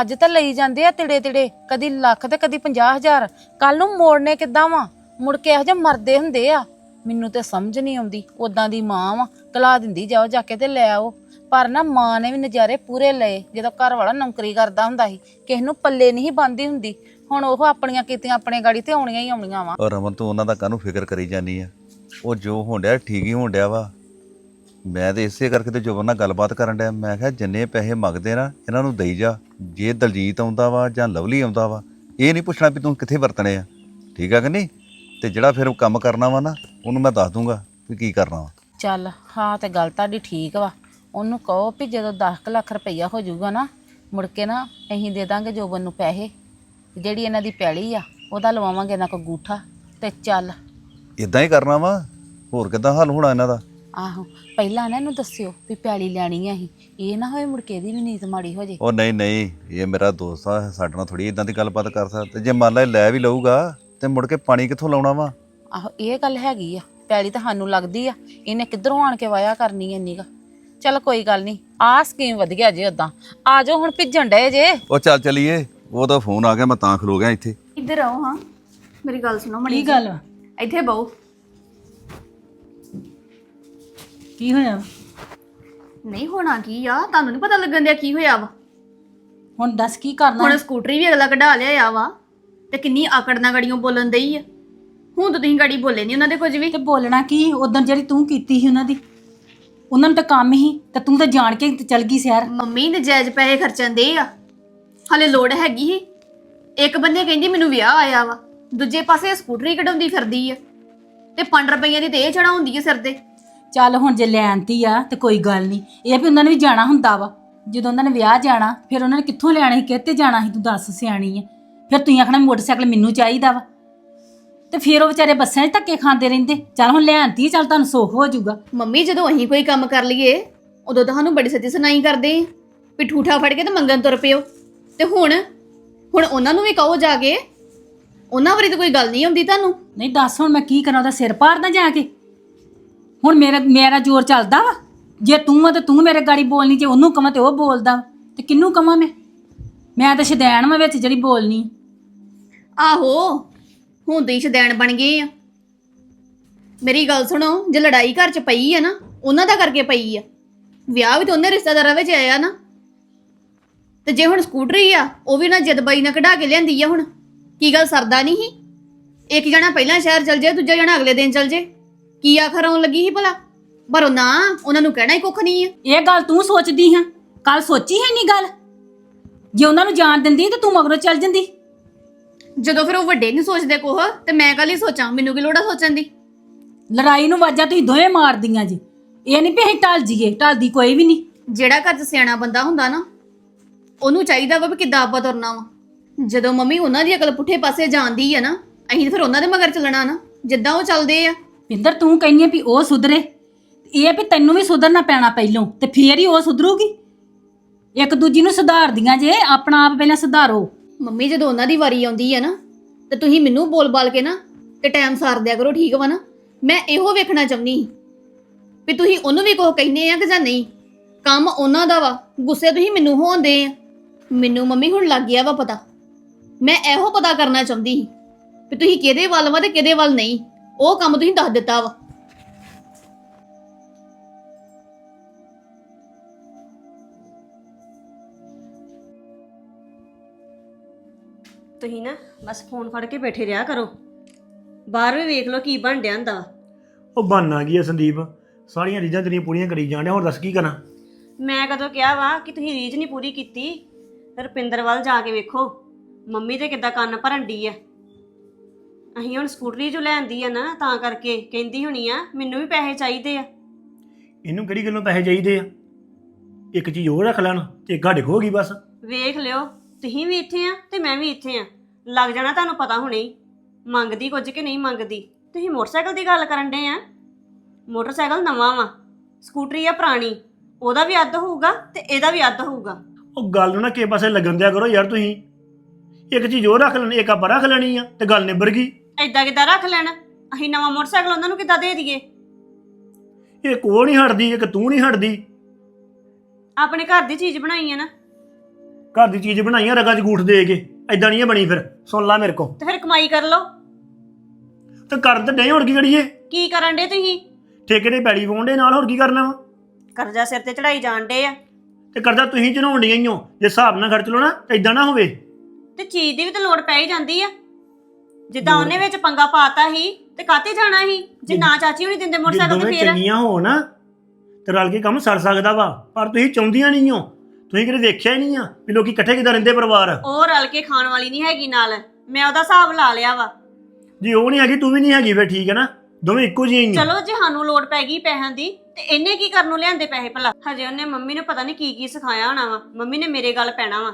ਅੱਜ ਤਾਂ ਲਈ ਜਾਂਦੇ ਆ ਤਿੜੇ ਤਿੜੇ ਕਦੀ ਲੱਖ ਤੇ ਕਦੀ 50000 ਕੱਲ ਨੂੰ ਮੋੜਨੇ ਕਿੱਦਾਂ ਵਾ? ਮੁੜ ਕੇ ਇਹੋ ਜਿਹੇ ਮਰਦੇ ਹੁੰਦੇ ਆ। ਮੈਨੂੰ ਤੇ ਸਮਝ ਨਹੀਂ ਆਉਂਦੀ ਉਦਾਂ ਦੀ ਮਾਂ ਵਾ। ਕਲਾ ਦਿੰਦੀ ਜਾਓ ਜਾ ਕੇ ਤੇ ਲੈ ਆਓ। ਪਰ ਨਾ ਮਾਂ ਨੇ ਵੀ ਨਜ਼ਾਰੇ ਪੂਰੇ ਲਏ ਜਦੋਂ ਘਰ ਵਾਲਾ ਨੌਕਰੀ ਕਰਦਾ ਹੁੰਦਾ ਸੀ ਕਿਸੇ ਨੂੰ ਪੱਲੇ ਨਹੀਂ ਬੰਦੀ ਹੁੰਦੀ। ਹੁਣ ਉਹ ਆਪਣੀਆਂ ਕੀਤੀਆਂ ਆਪਣੇ ਗਾੜੀ ਤੇ ਆਉਣੀਆਂ ਹੀ ਆਉਣੀਆਂ ਵਾ। ਔਰ ਰਮਨ ਤੂੰ ਉਹਨਾਂ ਦਾ ਕਾਹਨੂੰ ਫਿਕਰ ਕਰੀ ਜਾਨੀ ਆ? ਉਹ ਜੋ ਹੋਣ ਡਿਆ ਠੀਕ ਹੀ ਹੋਣ ਡਿਆ ਵਾ। ਮੈਂ ਤੇ ਇਸੇ ਕਰਕੇ ਤੇ ਜੋਬਨ ਨਾਲ ਗੱਲਬਾਤ ਕਰਨ ਡਿਆ। ਮੈਂ ਕਿਹਾ ਜਿੰਨੇ ਪੈਸੇ ਮੰਗਦੇ ਨਾ ਇਹਨਾਂ ਨੂੰ ਦੇਈ ਜਾ। ਜੇ ਦਲਜੀਤ ਆਉਂਦਾ ਵਾ ਜਾਂ ਲਵਲੀ ਆਉਂਦਾ ਵਾ ਇਹ ਨਹੀਂ ਪੁੱਛਣਾ ਵੀ ਤੂੰ ਕਿੱਥੇ ਵਰਤਣੇ ਆ। ਠੀਕ ਆ ਕਿ ਨਹੀਂ? ਤੇ ਜਿਹੜਾ ਫਿਰ ਉਹ ਕੰਮ ਕਰਨਾ ਵਾ ਨਾ ਉਹਨੂੰ ਮੈਂ ਦੱਸ ਦੂੰਗਾ ਵੀ ਕੀ ਕਰਨਾ ਵਾ। ਚੱਲ ਹਾਂ ਤੇ ਗੱਲ ਤੁਹਾਡੀ ਠੀਕ ਵਾ। ਉਹਨੂੰ ਕਹੋ ਵੀ ਜਦੋਂ 10 ਲੱਖ ਰੁਪਈਆ ਹੋ ਜਾਊਗਾ ਨਾ ਮੁੜ ਕੇ ਨਾ ਅਸੀਂ ਦੇ ਦਾਂਗੇ ਜੋਬਨ ਨੂੰ ਪੈਸੇ। ਜਿਹੜੀ ਇਹਨਾਂ ਦੀ ਪੈਲੀ ਆ ਉਹਦਾ ਲਵਾਵਾਂਗੇ ਇਹਨਾਂ ਕੋ ਗੂਠਾ ਤੇ ਚੱਲ। ਇਦਾਂ ਹੀ ਕਰਨਾ ਵਾ ਹੋਰ ਕਿਦਾਂ ਹੱਲ ਹੋਣਾ ਇਹਨਾਂ ਦਾ? ਆਹੋ ਪਹਿਲਾਂ ਨਾ ਇਹਨੂੰ ਦੱਸਿਓ ਵੀ ਪੈਲੀ ਲੈਣੀ ਆ ਅਸੀਂ ਇਹ ਨਾ ਹੋਏ ਮੁੜ ਕੇ ਇਹਦੀ ਵੀ ਨੀਤ ਮਾੜੀ ਹੋ ਜੇ। ਉਹ ਨਹੀਂ ਨਹੀਂ ਇਹ ਮੇਰਾ ਦੋਸਤ ਆ ਸਾਡੇ ਨਾਲ ਥੋੜੀ ਇਦਾਂ ਦੀ ਗੱਲਬਾਤ ਕਰ ਸਕਦਾ ਤੇ ਜੇ ਮੰਨ ਲਾ ਲੈ ਵੀ ਲਊਗਾ ਤੇ ਮੁੜ ਕੇ ਪਾਣੀ ਕਿੱਥੋਂ ਲਾਉਣਾ ਵਾ? ਆਹੋ ਇਹ ਗੱਲ ਹੈਗੀ ਆ ਪੈਲੀ ਤਾਂ ਸਾਨੂੰ ਲੱਗਦੀ ਆ ਇਹਨੇ ਕਿੱਧਰੋਂ ਆਣ ਕੇ ਵਾਇਆ ਕਰਨੀ ਇੰਨੀ ਗਾ ਚੱਲ ਕੋਈ ਗੱਲ ਨਹੀਂ ਆਹ ਸਕੀਮ ਵਧੀਆ ਜੇ ਉਦਾਂ ਆ ਜਾਓ ਹੁਣ ਭਿੱਜਣ ਡਏ ਜੇ। ਉਹ ਚੱਲ ਚਲੀਏ ਉਹਦਾ ਫੋਨ ਆ ਗਿਆ ਮੈਂ ਤਾਂ ਖਲੋ ਗਿਆ ਇੱਥੇ। ਇੱਧਰ ਆਓ ਹਾਂ। ਮੇਰੀ ਗੱਲ ਸੁਣੋ ਮੜੀ ਕੀ ਗੱਲ ਵਾ? ਇੱਥੇ ਬਹੋ। ਕੀ ਹੋਇਆ? ਨਹੀਂ ਹੋਣਾ ਕੀ ਆ ਤੁਹਾਨੂੰ ਨਹੀਂ ਪਤਾ ਲੱਗਣ ਦਿਆ ਕੀ ਹੋਇਆ ਵਾ। ਹੁਣ ਦੱਸ ਕੀ ਕਰਨਾ? ਹੁਣ ਸਕੂਟਰੀ ਵੀ ਅਗਲਾ ਕਢਾ ਲਿਆ ਆ ਵਾ ਤੇ ਕਿੰਨੀ ਆਕੜ ਨਾਲ ਗੜੀਆਂ ਬੋਲਣ ਦਈ ਆ। ਹੁਣ ਤਾਂ ਤੁਸੀਂ ਗਾੜੀ ਬੋਲੇ ਨਹੀਂ ਉਹਨਾਂ ਦੇ ਕੁਝ ਵੀ। ਤੇ ਬੋਲਣਾ ਕੀ? ਉਦੋਂ ਜਿਹੜੀ ਤੂੰ ਕੀਤੀ ਸੀ ਉਹਨਾਂ ਦੀ। ਉਹਨਾਂ ਨੂੰ ਤਾਂ ਕੰਮ ਹੀ ਤੇ ਤੂੰ ਤਾਂ ਜਾਣ ਕੇ ਚਲ ਗਈ ਸ਼ਹਿਰ। ਮੰਮੀ ਨਜਾਇਜ਼ ਪੈਸੇ ਖਰਚਣ ਦੇ ਆ। ਹਲੇ ਲੋੜ ਹੈਗੀ ਸੀ। ਇੱਕ ਬੰਦੇ ਕਹਿੰਦੀ ਮੈਨੂੰ ਵਿਆਹ ਆਇਆ ਵਾ। ਦੂਜੇ ਪਾਸੇ ਸਕੂਟਰੀ ਕਢਾਉਂਦੀ ਫਿਰਦੀ ਆ। ਤੇ 5 ਰੁਪਈਆਂ ਦੀ ਤੇ ਇਹ ਚੜਾਉਂਦੀ ਆ ਸਿਰ ਤੇ। ਚੱਲ ਹੁਣ ਜੇ ਲੈਣਤੀ ਆ ਤੇ ਕੋਈ ਗੱਲ ਨਹੀਂ ਇਹ ਵੀ ਉਹਨਾਂ ਨੇ ਵੀ ਜਾਣਾ ਹੁੰਦਾ ਵਾ। ਜਦੋਂ ਉਹਨਾਂ ਨੇ ਵਿਆਹ ਜਾਣਾ ਫਿਰ ਉਹਨਾਂ ਨੇ ਕਿੱਥੋਂ ਲੈਣਾ ਸੀ ਕਿੱਥੇ ਜਾਣਾ ਸੀ ਤੂੰ ਦੱਸ ਸਿਆਣੀ ਆ। ਫਿਰ ਤੂੰ ਆਖਣਾ ਮੋਟਰਸਾਈਕਲ ਮੈਨੂੰ ਚਾਹੀਦਾ ਵਾ। ਤੇ ਫਿਰ ਉਹ ਵਿਚਾਰੇ ਬੱਸਾਂ 'ਚ ਧੱਕੇ ਖਾਂਦੇ ਰਹਿੰਦੇ। ਚੱਲ ਹੁਣ ਲੈਣਤੀ ਚੱਲ ਤੁਹਾਨੂੰ ਸੁੱਖ ਹੋ ਜਾਊਗਾ। ਮੰਮੀ ਜਦੋਂ ਅਸੀਂ ਕੋਈ ਕੰਮ ਕਰ ਲਈਏ ਉਦੋਂ ਤੁਹਾਨੂੰ ਬੜੀ ਸੱਚੀ ਸੁਣਾਈ ਕਰਦੇ। ਆ ਵੀ ਠੂਠਾ ਫੜ ਕੇ ਤੇ ਮੰਗਣ ਤੁਰ ਪਿਓ। ਤੇ ਹੁਣ ਹੁਣ ਉਹਨਾਂ ਨੂੰ ਵੀ ਕਹੋ ਜਾ ਕੇ ਉਹਨਾਂ ਵਾਰੀ ਤਾਂ ਕੋਈ ਗੱਲ ਨਹੀਂ ਆਉਂਦੀ ਤੁਹਾਨੂੰ। ਨਹੀਂ ਦੱਸ ਹੁਣ ਮੈਂ ਕੀ ਕਰਾਂ ਉਹਦਾ ਸਿਰ ਪਾੜਦਾ ਜਾ ਕੇ। ਹੁਣ ਮੇਰਾ ਮੇਰਾ ਜ਼ੋਰ ਚੱਲਦਾ ਵਾ। ਜੇ ਤੂੰ ਆ ਤੇ ਤੂੰ ਮੇਰੇ ਗਾੜੀ ਬੋਲਣੀ ਜੇ ਉਹਨੂੰ ਕਵਾਂ ਤੇ ਉਹ ਬੋਲਦਾ। ਵਾ। ਤੇ ਕਿੰਨੂੰ ਕਵਾਂ ਮੈਂ? ਮੈਂ ਤਾਂ ਸ਼ਦੈਣ ਵਾਂ ਵਿੱਚ ਜਿਹੜੀ ਬੋਲਣੀ। ਆਹੋ ਹੁਣ ਤੇ ਸ਼ਦੈਣ ਬਣ ਗਏ ਆ। ਮੇਰੀ ਗੱਲ ਸੁਣੋ, ਜੇ ਲੜਾਈ ਘਰ 'ਚ ਪਈ ਆ ਨਾ, ਉਹਨਾਂ ਦਾ ਕਰਕੇ ਪਈ ਆ। ਵਿਆਹ ਵੀ ਤਾਂ ਉਹਨੇ ਰਿਸ਼ਤੇਦਾਰਾਂ ਵਿੱਚ ਆਇਆ ਨਾ। ਤੇ ਜੇ ਹੁਣ ਸਕੂਟਰੀ ਆ, ਉਹ ਵੀ ਨਾ ਜਦਬਾਈ ਨਾਲ ਕਢਾ ਕੇ ਲਿਆਂਦੀ ਆ ਹੁਣ। ਕੀ ਗੱਲ ਸਰਦਾ ਨਹੀਂ ਸੀ? ਇੱਕ ਜਣਾ ਪਹਿਲਾਂ ਸ਼ਹਿਰ ਚਲ ਜਾਏ, ਦੂਜਾ ਜਣਾ ਅਗਲੇ ਦਿਨ ਚਲ ਜੇ ਕੀ ਆਖਰ ਆਉਣ ਲੱਗੀ ਸੀ ਭਲਾ? ਪਰ ਉਹ ਨਾ, ਉਹਨਾਂ ਨੂੰ ਕਹਿਣਾ ਹੀ ਕੁੱਖ ਨਹੀਂ ਆ। ਇਹ ਗੱਲ ਤੂੰ ਸੋਚਦੀ ਹਾਂ? ਕੱਲ ਸੋਚੀ ਹੈ ਨਹੀਂ ਗੱਲ? ਜੇ ਉਹਨਾਂ ਨੂੰ ਜਾਣ ਦਿੰਦੀ ਤਾਂ ਤੂੰ ਮਗਰੋਂ ਚੱਲ ਜਾਂਦੀ। ਜਦੋਂ ਫਿਰ ਉਹ ਵੱਡੇ ਨਹੀਂ ਸੋਚਦੇ ਕੋਹ ਤੇ ਮੈਂ ਕੱਲ ਸੋਚਾਂ? ਮੈਨੂੰ ਕੀ ਲੋੜ ਆ ਸੋਚਣ ਦੀ? ਲੜਾਈ ਨੂੰ ਵਾਜਾ ਤੁਸੀਂ ਦੋਵੇਂ ਮਾਰਦੀਆਂ ਜੀ। ਇਹ ਨਹੀਂ ਵੀ ਅਸੀਂ ਟਲ ਜੀਏ ਟਲਦੀ ਕੋਈ ਵੀ ਨਹੀਂ। ਜਿਹੜਾ ਘਰ 'ਚ ਸਿਆਣਾ ਬੰਦਾ ਹੁੰਦਾ ਨਾ ਉਹਨੂੰ ਚਾਹੀਦਾ ਵਾ ਵੀ ਕਿੱਦਾਂ ਆਪਾਂ ਤੁਰਨਾ ਵਾ। ਜਦੋਂ ਮੰਮੀ ਉਹਨਾਂ ਦੀ ਅਕਲ ਪੁੱਠੇ ਪਾਸੇ ਜਾਂਦੀ ਆ ਨਾ ਅਸੀਂ ਫਿਰ ਉਹਨਾਂ ਦੇ ਮਗਰ ਚੱਲਣਾ ਨਾ ਜਿੱਦਾਂ ਉਹ ਚੱਲਦੇ ਆ। ਪਿੰਦਰ ਤੂੰ ਕਹਿੰਦੀ ਆ ਵੀ ਉਹ ਸੁਧਰੇ। ਇਹ ਵੀ ਤੈਨੂੰ ਵੀ ਸੁਧਰਨਾ ਪੈਣਾ ਪਹਿਲੋਂ ਤੇ ਫੇਰ ਹੀ ਉਹ ਸੁਧਰੂਗੀ। ਇੱਕ ਦੂਜੀ ਨੂੰ ਸੁਧਾਰਦੀਆਂ ਜੇ ਆਪਣਾ ਆਪ ਪਹਿਲਾਂ ਸੁਧਾਰੋ। ਮੰਮੀ ਜਦੋਂ ਉਹਨਾਂ ਦੀ ਵਾਰੀ ਆਉਂਦੀ ਆ ਨਾ, ਤੇ ਤੁਸੀਂ ਮੈਨੂੰ ਬੋਲ-ਬਾਲ ਕੇ ਨਾ ਤੇ ਟਾਈਮ ਸਾਰ ਦਿਆ ਕਰੋ, ਠੀਕ ਵਾ ਨਾ? ਮੈਂ ਇਹੋ ਵੇਖਣਾ ਚਾਹੁੰਦੀ ਸੀ ਵੀ ਤੁਸੀਂ ਉਹਨੂੰ ਵੀ ਕੁਝ ਕਹਿੰਦੇ ਆ ਕਿ ਜਾਂ ਨਹੀਂ। ਕੰਮ ਉਹਨਾਂ ਦਾ ਵਾ, ਗੁੱਸੇ ਤੁਸੀਂ ਮੈਨੂੰ ਹੋਉਂਦੇ ਆ। ਮੈਨੂੰ ਮੰਮੀ ਹੁਣ ਲੱਗ ਗਿਆ ਵਾ ਪਤਾ। ਮੈਂ ਇਹੋ ਪਤਾ ਕਰਨਾ ਚਾਹੁੰਦੀ ਸੀ ਵੀ ਤੁਸੀਂ ਕਿਹਦੇ ਵੱਲ ਵਾ ਤੇ ਕਿਹਦੇ ਵੱਲ ਨਹੀਂ। ਉਹ ਕੰਮ ਤੁਸੀਂ ਦੱਸ ਦਿੱਤਾ ਵਾ। ਤੁਸੀਂ ਨਾ ਬਸ ਫੋਨ ਫੜ ਕੇ ਬੈਠੇ ਰਿਹਾ ਕਰੋ। ਬਾਹਰ ਵੀ ਵੇਖ ਲਓ ਕੀ ਬਣ ਡਿਆ ਹੁੰਦਾ। ਵਾ। ਉਹ ਬਹਾਨਾ ਕੀ ਆ ਸੰਦੀਪ? ਸਾਰੀਆਂ ਰੀਝਾਂ ਤੇਰੀਆਂ ਪੂਰੀਆਂ ਕਰੀ ਜਾਣ ਡਿਆ ਹੋਰ ਦੱਸ ਕੀ ਕਰਾਂ? ਮੈਂ ਕਦੋਂ ਕਿਹਾ ਵਾ ਕਿ ਤੁਸੀਂ ਰੀਝ ਨਹੀਂ ਪੂਰੀ ਕੀਤੀ? ਰੁਪਿੰਦਰ ਵੱਲ ਜਾ ਕੇ ਵੇਖੋ। ਮੰਮੀ ਤੇ ਕਿੱਦਾਂ ਕੰਨ ਭਰਨ ਡਈ ਆ। ਅਸੀਂ ਹੁਣ ਸਕੂਟਰੀ ਜੋ ਲੈਂਦੀ ਆ ਨਾ ਤਾਂ ਕਰਕੇ ਕਹਿੰਦੀ ਹੋਣੀ ਆ ਮੈਨੂੰ ਵੀ ਪੈਸੇ ਚਾਹੀਦੇ ਆ। ਇਹਨੂੰ ਕਿਹੜੀ ਗੱਲੋਂ ਪੈਸੇ ਚਾਹੀਦੇ ਆ? ਇੱਕ ਚੀਜ਼ ਹੋਰ ਰੱਖ ਲੈਣ ਤੇ ਇੱਕ ਸਾਡੇ ਹੋ ਗਈ ਬਸ। ਵੇਖ ਲਿਓ। ਤੁਸੀਂ ਵੀ ਇੱਥੇ ਆ ਤੇ ਮੈਂ ਵੀ ਇੱਥੇ ਆ। ਲੱਗ ਜਾਣਾ ਤੁਹਾਨੂੰ ਪਤਾ ਹੁਣੇ ਹੀ। ਮੰਗਦੀ ਕੁਝ ਕਿ ਨਹੀਂ ਮੰਗਦੀ? ਤੁਸੀਂ ਮੋਟਰਸਾਈਕਲ ਦੀ ਗੱਲ ਕਰਨ ਦੇ ਆ? ਮੋਟਰਸਾਈਕਲ ਨਵਾਂ ਵਾ ਸਕੂਟਰੀ ਆ ਪੁਰਾਣੀ ਉਹਦਾ ਵੀ ਅੱਧ ਹੋਊਗਾ ਤੇ ਇਹਦਾ ਵੀ ਅੱਧ ਹੋਊਗਾ। ਉਹ ਗੱਲ ਨੂੰ ਨਾ ਕਿਸੇ ਪਾਸੇ ਲੱਗਣ ਦਿਆ ਕਰੋ ਯਾਰ ਤੁਸੀਂ। ਇੱਕ ਚੀਜ਼ ਹੋਰ ਰੱਖ ਲੈਣੀ ਇੱਕ ਆਪਾਂ ਰੱਖ ਲੈਣੀ ਆ ਤੇ ਗੱਲ ਨਿਬੜ ਗਈ। ਐਦਾਂ ਕਿੱਦਾਂ ਰੱਖ ਲੈਣਾ? ਅਸੀਂ ਨਵਾਂ ਮੋਟਰਸਾਈਕਲ ਉਹਨਾਂ ਨੂੰ ਕਿੱਦਾਂ ਦੇ ਦਈਏ? ਇਹ ਕੋ ਨਹੀਂ ਹਟਦੀ ਇੱਕ ਤੂੰ ਨਹੀਂ ਹਟਦੀ। ਆਪਣੇ ਘਰ ਦੀ ਚੀਜ਼ ਬਣਾਈ ਆ ਨਾ। ਘਰ ਦੀ ਚੀਜ਼ ਬਣਾਈਆਂ ਰਗਾ ਚ ਗੂਠ ਦੇ ਕੇ। ਐਦਾਂ ਨਹੀਂ ਇਹ ਬਣੀ ਫਿਰ। ਸੁਣ ਲੈ ਮੇਰੇ ਕੋ। ਤੇ ਫਿਰ ਕਮਾਈ ਕਰ ਲਓ। ਤੇ ਕਰਨ ਤੇ ਨਹੀਂ ਹੋਰ ਕੀ ਕਰੀਏ? ਕੀ ਕਰਨ ਦੇ ਤੁਸੀਂ? ਠੇਕੇ ਦੇ ਪੈੜੀ ਵਾਉਂਦੇ ਨਾਲ ਹੋਰ ਕੀ ਕਰਨਾ ਵਾ? ਕਰਜ਼ਾ ਸਿਰ ਤੇ ਚੜਾਈ ਜਾਣ ਡੇ ਆ। ਤੇ ਕਰਜ਼ਾ ਤੁਸੀਂ ਚੜਾਉਣ ਡੀਆਂ ਹੀ ਹੋ ਜੇ ਹਿਸਾਬ ਨਾਲ ਖਰਚ ਲਓ ਨਾ ਇਦਾਂ ਨਾ ਹੋਵੇ। ਤੇ ਚੀਜ਼ ਦੀ ਵੀ ਤਾਂ ਲੋੜ ਪੈ ਹੀ ਜਾਂਦੀ ਆ। ਜਿੱਦਾਂ ਉਹਨੇ ਵਿੱਚ ਪੰਗਾ ਪਾਤਾ ਸੀ ਤੇ ਕਾਤੇ ਜਾਣਾ ਸੀ? ਜੇ ਨਾ ਚਾਚੀ ਹੁਣੀ ਦਿੰਦੇ ਜੇ ਮੋਟਰਸਾਈਕਲ ਤੇ ਦੋਵੇਂ ਫੇਰ? ਚੰਗੀਆਂ ਹੋਣ ਨਾ ਤੇ ਰਲ ਕੇ ਕੰਮ ਸਰ ਸਕਦਾ ਵਾ। ਪਰ ਤੁਸੀਂ ਚਾਹੁੰਦੀਆਂ ਨਹੀਂ ਹੋ ਤੁਸੀਂ ਕਿਤੇ ਦੇਖਿਆ ਹੀ ਨਹੀਂ ਆ ਵੀ ਲੋਕੀ ਇਕੱਠੇ ਕਿਦਾਂ ਰਹਿੰਦੇ ਪਰਿਵਾਰ? ਉਹ ਰਲ ਕੇ ਖਾਣ ਵਾਲੀ ਨਹੀਂ ਹੈਗੀ ਨਾਲ। ਮੈਂ ਉਹਦਾ ਹਿਸਾਬ ਲਾ ਲਿਆ ਵਾ। ਜੇ ਉਹ ਨਹੀਂ ਹੈਗੀ ਤੂੰ ਵੀ ਨਹੀਂ ਹੈਗੀ ਫਿਰ ਠੀਕ ਹੈ ਨਾ? ਦੋਵੇਂ ਇੱਕੋ ਜਿਹੀਆਂ ਹੀ ਆ। ਚਲੋ ਜੇ ਸਾਨੂੰ ਲੋੜ ਪੈ ਗਈ ਪੈਸਿਆਂ ਦੀ ਤੇ ਇਹਨੇ ਕੀ ਕਰਨ ਨੂੰ ਲਿਆਂਦੇ ਪੈਸੇ ਭਲਾ? ਹਜੇ ਉਹਨੇ ਮੰਮੀ ਨੂੰ ਪਤਾ ਨਹੀਂ ਕੀ ਕੀ ਸਿਖਾਇਆ ਹੋਣਾ ਵਾ। ਮੰਮੀ ਨੇ ਮੇਰੇ ਗੱਲ ਪੈਣਾ ਵਾ।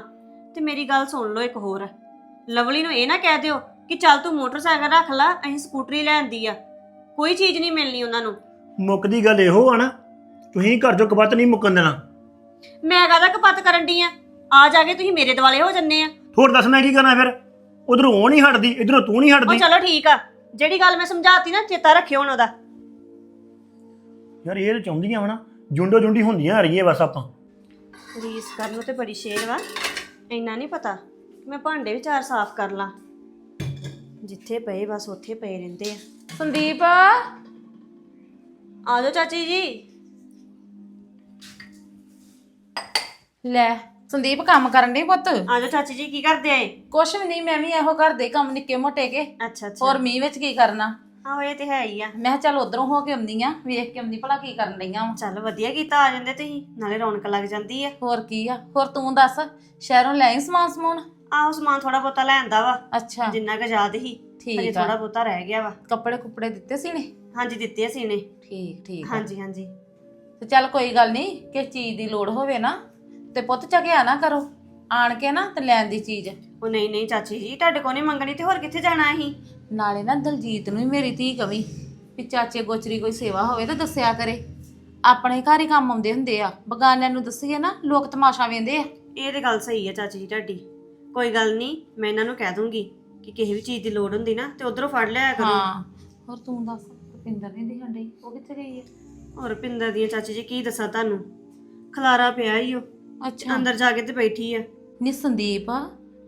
ਤੇ ਮੇਰੀ ਗੱਲ ਸੁਣ ਲਓ ਇੱਕ ਹੋਰ। ਲਵਲੀ ਨੂੰ ਇਹ ਨਾ ਕਹਿ ਦਿਓ ਕਿ ਚੱਲ ਤੂੰ ਮੋਟਰਸਾਈਕਲ ਰੱਖ ਲੈ ਅਸੀਂ ਸਕੂਟਰੀ ਲੈਂਦੀ ਆ। ਕੋਈ ਚੀਜ਼ ਨਹੀਂ ਮਿਲਣੀ ਉਹਨਾਂ ਨੂੰ। ਮੁੱਕਦੀ ਗੱਲ ਇਹੋ ਆ ਨਾ। ਤੁਸੀਂ ਘਰ ਚੋਂ ਕਬੱਤ ਨਹੀਂ ਮੁੱਕਣ ਦੇਣਾ। ਮੈਂ ਕਾਹਦਾ ਕਪੱਤ ਕਰਨ ਦੀ ਆ? ਆ ਜਾ ਕੇ ਤੁਸੀਂ ਮੇਰੇ ਦਿਵਾਲੇ ਹੋ ਜੰਨੇ ਆ। ਹੋਰ ਦੱਸ ਮੈਂ ਕੀ ਕਰਨਾ ਫਿਰ? ਉਧਰੋਂ ਉਹ ਨਹੀਂ ਹਟਦੀ ਇਧਰੋਂ ਤੂੰ ਨਹੀਂ ਉਹ ਹਟਦੀ ਚਲੋ ਠੀਕ ਆ। ਜਿਹੜੀ ਗੱਲ ਮੈਂ ਸਮਝਾਤੀ ਨਾ ਚੇਤਾ ਰੱਖਿਓ ਹੁਣ ਉਹਦਾ। ਯਾਰ ਇਹ ਤਾਂ ਚਾਹੁੰਦੀਆਂ ਜੁੰਡੋ ਜੁੰਡੀ ਹੁੰਦੀਆਂ ਆ ਰਹੀਏ ਬਸ ਆਪਾਂ। ਰੀਸ ਕਰਨ ਨੂੰ ਤੇ ਬੜੀ ਸ਼ੇਰ ਵਾ। ਇੰਨਾ ਨਹੀਂ ਪਤਾ ਮੈਂ ਭਾਂਡੇ ਵੀ ਚਾਰ ਸਾਫ਼ ਕਰ ਲਾਂ। ਜਿੱਥੇ ਪਏ ਬਸ ਉੱਥੇ ਪਏ ਰਹਿੰਦੇ ਆ। ਸੰਦੀਪ! ਆ ਜਾਓ ਚਾਚੀ ਜੀ। ਲੈ ਸੰਦੀਪ ਕੰਮ ਕਰਨ ਦੇ ਪੁੱਤ? ਆ ਜਾਓ ਚਾਚੀ ਜੀ ਕੀ ਕਰਦੇ ਆਏ? ਕੁਛ ਵੀ ਨਹੀਂ ਮੈਂ ਵੀ ਇਹੋ ਘਰ ਦੇ ਕੰਮ ਨਿੱਕੇ ਮੋਟੇ ਕੇ। ਅੱਛਾ ਅੱਛਾ। ਹੋਰ ਮੀਂਹ ਵਿੱਚ ਕੀ ਕਰਨਾ? ਆਹੋ ਇਹ ਤੇ ਹੈ ਹੀ ਆ। ਮੈਂ ਕਿਹਾ ਚੱਲ ਉਧਰੋਂ ਹੋ ਕੇ ਆਉਂਦੀ ਆ ਵੇਖ ਕੇ ਆਉਂਦੀ ਭਲਾ ਕੀ ਕਰਨ ਲਈਆਂ ਵਾਂ। ਚੱਲ ਵਧੀਆ ਕੀਤਾ ਆ ਜਾਂਦੇ ਤੁਸੀਂ ਨਾਲੇ ਰੌਣਕ ਲੱਗ ਜਾਂਦੀ ਆ। ਹੋਰ ਕੀ ਆ? ਹੋਰ ਤੂੰ ਦੱਸ ਸ਼ਹਿਰੋਂ ਲੈ ਆਈ ਸਮਾਨ ਸਮੂਨ? ਆਹੋ ਸਮਾਨ ਥੋੜਾ ਬਹੁਤਾ ਲੈਂਦਾ ਵਾ। ਅੱਛਾ। ਜਿੰਨਾ ਕੁ ਯਾਦ ਹੀ ਠੀਕ ਹਜੇ ਆ। ਥੋੜਾ ਬਹੁਤਾ ਰਹਿ ਗਿਆ ਵਾ। ਕੱਪੜੇ ਕੁੱਪੜੇ ਦਿੱਤੇ ਸੀ ਨੇ? ਹਾਂਜੀ ਦਿੱਤੇ ਅਸੀਂ ਨੇ ਠੀਕ ਠੀਕ ਆ। ਹਾਂਜੀ ਹਾਂਜੀ। ਤੇ ਚੱਲ ਕੋਈ ਗੱਲ ਨਹੀਂ ਕਿਸ ਚੀਜ਼ ਦੀ ਲੋੜ ਹੋਵੇ ਨਾ ਤੇ ਪੁੱਤ ਝਗਿਆ ਨਾ ਕਰੋ ਆਣ ਕੇ ਨਾ ਤੇ ਲੈਣ ਦੀ ਚੀਜ਼। ਉਹ ਨਹੀਂ ਨਹੀਂ ਚਾਚੀ ਜੀ ਤੁਹਾਡੇ ਕੋਲ ਨਹੀਂ ਮੰਗਣੀ ਤੇ ਹੋਰ ਕਿੱਥੇ ਜਾਣਾ ਅਸੀਂ? ਨਾਲੇ ਨਾ ਦਲਜੀਤ ਨੂੰ ਵੀ ਮੇਰੀ ਧੀ ਕਵੀ ਵੀ ਚਾਚੇ ਗੋਚਰੀ ਕੋਈ ਸੇਵਾ ਹੋਵੇ ਤਾਂ ਦੱਸਿਆ ਕਰੇ। ਆਪਣੇ ਘਰ ਹੀ ਕੰਮ ਆਉਂਦੇ ਹੁੰਦੇ ਆ ਬਗਾਨਿਆਂ ਨੂੰ ਦੱਸੀਏ ਨਾ ਲੋਕ ਤਮਾਸ਼ਾ ਵੇਂਦੇ ਆ। ਇਹ ਤੇ ਗੱਲ ਸਹੀ ਹੈ ਚਾਚੀ ਜੀ ਤੁਹਾਡੀ। ਕੋਈ ਗੱਲ ਨਹੀਂ ਮੈਂ ਇਹਨਾਂ ਨੂੰ ਕਹਿ ਦੂੰਗੀ ਕਿ ਕਿਸੇ ਵੀ ਚੀਜ਼ ਦੀ ਲੋੜ ਹੁੰਦੀ ਨਾ ਤੇ ਉਧਰੋਂ ਫੜ ਲਿਆ ਕਰੋ। ਹਾਂ ਹੋਰ ਤੂੰ ਦੱਸ ਭੁਪਿੰਦਰ ਨਹੀਂ ਦਿਖਣ ਡਈ ਉਹ ਕਿੱਥੇ ਗਈ ਹੈ ਹੋਰ ਪਿੰਦਰ ਦੀਆਂ ਚਾਚੀ ਜੀ ਕੀ ਦੱਸਾਂ ਤੁਹਾਨੂੰ? ਖਲਾਰਾ ਪਿਆ ਹੀ ਉਹ ਅੱਛਾ। ਅੰਦਰ ਜਾ ਕੇ ਤੇ ਬੈਠੀ ਆ। ਨੀ ਸੰਦੀਪ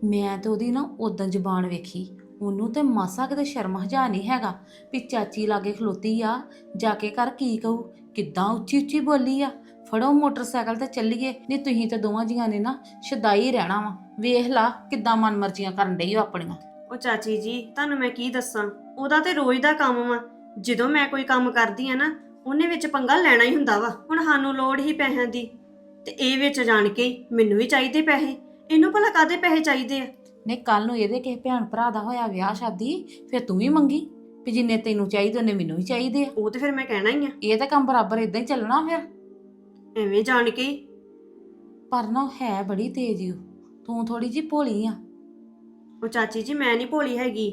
ਮੈਂ ਤੇ ਉਹਦੀ ਨਾ ਉਦੋਂ ਜ਼ਬਾਨ ਵੇਖੀ। ਉਹਨੂੰ ਤੇ ਮਾਸਾ ਕਿਤੇ ਸ਼ਰਮ ਹਜਾ ਨਹੀਂ ਹੈਗਾ ਵੀ ਚਾਚੀ ਲਾਗੇ ਖਲੋਤੀ ਆ ਜਾ ਕੇ ਕਰ ਕੀ ਕਹੂ? ਕਿੱਦਾਂ ਉੱਚੀ ਉੱਚੀ ਬੋਲੀ ਆ? ਫੜੋ ਮੋਟਰਸਾਈਕਲ ਤੇ ਚੱਲੀਏ। ਨਹੀਂ ਤੁਸੀਂ ਤੇ ਦੋਵਾਂ ਜੀਆਂ ਨੇ ਨਾ ਸ਼ਦਾਈ ਰਹਿਣਾ ਵਾ। ਵੇਖ ਲਾ ਕਿੱਦਾਂ ਮਨਮਰਜ਼ੀਆਂ ਕਰਨ ਡਈ ਉਹ ਆਪਣੀਆਂ। ਉਹ ਚਾਚੀ ਜੀ ਤੁਹਾਨੂੰ ਮੈਂ ਕੀ ਦੱਸਾਂ? ਉਹਦਾ ਤੇ ਰੋਜ਼ ਦਾ ਕੰਮ ਵਾ। ਜਦੋਂ ਮੈਂ ਕੋਈ ਕੰਮ ਕਰਦੀ ਆ ਨਾ ਉਹਨੇ ਵਿੱਚ ਪੰਗਾ ਲੈਣਾ ਹੀ ਹੁੰਦਾ ਵਾ। ਹੁਣ ਸਾਨੂੰ ਲੋੜ ਹੀ ਪੈਸਿਆਂ ਦੀ। ਤੇ ਇਹ ਵਿੱਚ ਜਾਣ ਕੇ ਮੈਨੂੰ ਵੀ ਚਾਹੀਦੇ ਪੈਸੇ। ਇਹਨੂੰ ਭਲਾ ਕਾਦੇ ਪੈਸੇ ਚਾਹੀਦੇ ਆ? ਨੇ ਕੱਲ ਨੂੰ ਇਹਦੇ ਕਿਸੇ ਭੈਣ ਭਰਾ ਦਾ ਹੋਇਆ ਵਿਆਹ ਸ਼ਾਦੀ ਫਿਰ ਤੂੰ ਵੀ ਮੰਗੀ। ਵੀ ਜਿੰਨੇ ਤੈਨੂੰ ਚਾਹੀਦੇ ਉਹਨੇ ਮੈਨੂੰ ਵੀ ਚਾਹੀਦੇ ਆ। ਉਹ ਤੇ ਫਿਰ ਮੈਂ ਕਹਿਣਾ ਹੀ ਆ। ਇਹ ਤਾਂ ਕੰਮ ਬਰਾਬਰ ਇਦਾਂ ਹੀ ਚੱਲਣਾ ਫਿਰ। ਐਵੇਂ ਜਾਣ ਕੇ ਹੀ ਪਰ ਨਾ ਉਹ ਹੈ ਬੜੀ ਤੇਜ਼ ਈ ਓ। ਤੂੰ ਥੋੜੀ ਜੀ ਭੋਲੀ ਆ। ਉਹ ਚਾਚੀ ਜੀ ਮੈਂ ਨਹੀਂ ਭੋਲੀ ਹੈਗੀ।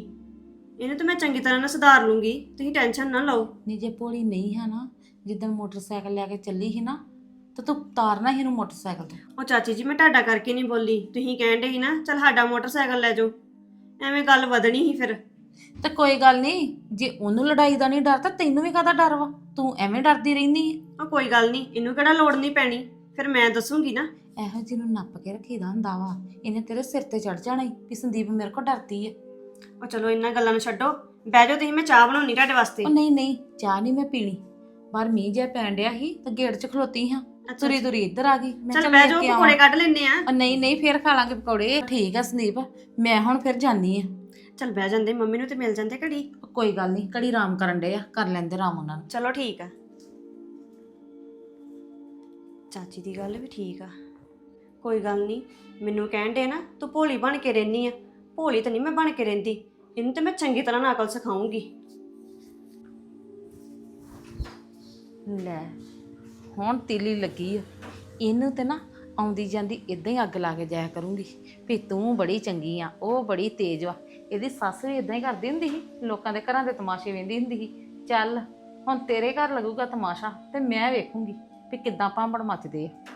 ਇਹਨੂੰ ਤਾਂ ਮੈਂ ਚੰਗੀ ਤਰ੍ਹਾਂ ਨਾਲ ਸੁਧਾਰ ਲੂੰਗੀ। ਤੁਸੀਂ ਟੈਨਸ਼ਨ ਨਾ ਲਓ। ਨਹੀਂ ਜੇ ਭੋਲੀ ਨਹੀਂ ਹੈ ਨਾ ਜਿੱਦਣ ਮੋਟਰਸਾਈਕਲ ਲੈ ਕੇ ਚੱਲੀ ਸੀ ਨਾ ਤਾਂ ਤੂੰ ਤਾਰਨਾ ਸੀ ਇਹਨੂੰ ਮੋਟਰਸਾਈਕਲ ਤੋਂ। ਉਹ ਚਾਚੀ ਜੀ ਮੈਂ ਤੁਹਾਡਾ ਕਰਕੇ ਨਹੀਂ ਬੋਲੀ। ਤੁਸੀਂ ਕਹਿੰਦੇ ਸੀ ਨਾ ਚਲ ਸਾਡਾ ਮੋਟਰਸਾਈਕਲ ਲੈ ਜਾਓ। ਐਵੇਂ ਗੱਲ ਵਧਣੀ ਸੀ ਫਿਰ। ਤੇ ਕੋਈ ਗੱਲ ਨਹੀਂ ਜੇ ਉਹਨੂੰ ਲੜਾਈ ਦਾ ਨਹੀਂ ਡਰ ਤਾਂ ਤੈਨੂੰ ਵੀ ਕਾਹਦਾ ਡਰ ਵਾ? ਤੂੰ ਐਵੇਂ ਡਰਦੀ ਰਹਿੰਦੀ ਹੈ ਉਹ ਕੋਈ ਗੱਲ ਨਹੀਂ ਇਹਨੂੰ ਕਿਹੜਾ ਲੋੜ ਨਹੀਂ ਪੈਣੀ? ਫਿਰ ਮੈਂ ਦੱਸੂਗੀ ਨਾ। ਇਹੋ ਜਿਹੀ ਨੂੰ ਨੱਪ ਕੇ ਰੱਖੀਦਾ ਹੁੰਦਾ ਵਾ। ਇਹਨੇ ਤੇਰੇ ਸਿਰ ਤੇ ਚੜ ਜਾਣਾ ਈ ਵੀ ਸੰਦੀਪ ਮੇਰੇ ਕੋਲ ਡਰਦੀ ਹੈ ਉਹ ਚਲੋ ਇਹਨਾਂ ਗੱਲਾਂ ਨੂੰ ਛੱਡੋ। ਬਹਿ ਜਾਓ ਤੁਸੀਂ ਮੈਂ ਚਾਹ ਬਣਾਉਣੀ ਤੁਹਾਡੇ ਵਾਸਤੇ। ਉਹ ਨਹੀਂ ਨਹੀਂ ਚਾਹ ਨਹੀਂ ਮੈਂ ਪੀਣੀ। ਬਾਹਰ ਮੀਂਹ ਜਿਹਾ ਪੈਣ ਡਿਆ ਸੀ ਤੇ ਗੇਟ 'ਚ ਖਲੋਤੀ ਹਾਂ। ਤੁਰੀ ਤੁਰੀ ਇੱਧਰ ਆ ਗਈ। ਮੈਂ ਚਲ ਬਹਿ ਜਾਓ। ਪਕੌੜੇ ਕੱਢ ਲੈਨੇ ਆ ਨਹੀਂ ਨਹੀਂ ਫੇਰ ਖਾ ਲਾਂਗੇ ਪਕੌੜੇ। ਠੀਕ ਆ ਸੰਦੀਪ ਮੈਂ ਹੁਣ ਫਿਰ ਜਾਨੀ ਆ ਚਲ ਬਹਿ ਜਾਂਦੇ ਮੰਮੀ ਨੂੰ ਤੇ ਮਿਲ ਜਾਂਦੇ ਘੜੀ। ਕੋਈ ਗੱਲ ਨਹੀਂ ਕੜੀ ਆਰਾਮ ਕਰਨ ਡੇ ਆ ਕਰ ਲੈਂਦੇ ਆਰਾਮ ਉਹਨਾਂ ਨੂੰ ਚਲੋ ਠੀਕ ਆ। ਚਾਚੀ ਦੀ ਗੱਲ ਵੀ ਠੀਕ ਆ। ਕੋਈ ਗੱਲ ਨਹੀਂ ਮੈਨੂੰ ਕਹਿਣ ਦੇ ਨਾ ਤੂੰ ਭੋਲੀ ਬਣ ਕੇ ਰਹਿਨੀ ਆ। ਭੋਲੀ ਤਾਂ ਨਹੀਂ ਮੈਂ ਬਣ ਕੇ ਰਹਿੰਦੀ ਇਹਨੂੰ ਤੇ ਮੈਂ ਚੰਗੀ ਤਰ੍ਹਾਂ ਨਾਲ ਅਕਲ ਸਿਖਾਉਂਗੀ ਲੈ। ਹੁਣ ਤੀਲੀ ਲੱਗੀ ਆ। ਇਹਨੂੰ ਤੇ ਨਾ ਆਉਂਦੀ ਜਾਂਦੀ ਇਦਾਂ ਹੀ ਅੱਗ ਲਾ ਕੇ ਜਾਇਆ ਕਰੂੰਗੀ। ਵੀ ਤੂੰ ਬੜੀ ਚੰਗੀ ਆ, ਉਹ ਬੜੀ ਤੇਜ਼ ਵਾ। ਇਹਦੀ ਸੱਸ ਵੀ ਇਦਾਂ ਹੀ ਕਰਦੀ ਹੁੰਦੀ ਸੀ, ਲੋਕਾਂ ਦੇ ਘਰਾਂ ਦੇ ਤਮਾਸ਼ੇ ਵੇਂਦੀ ਹੁੰਦੀ ਸੀ। ਚੱਲ, ਹੁਣ ਤੇਰੇ ਘਰ ਲੱਗੂਗਾ ਤਮਾਸ਼ਾ ਤੇ ਮੈਂ ਵੇਖੂੰਗੀ ਵੀ ਕਿੱਦਾਂ ਭਾਂਬੜ ਮੱਚਦੇ ਆ।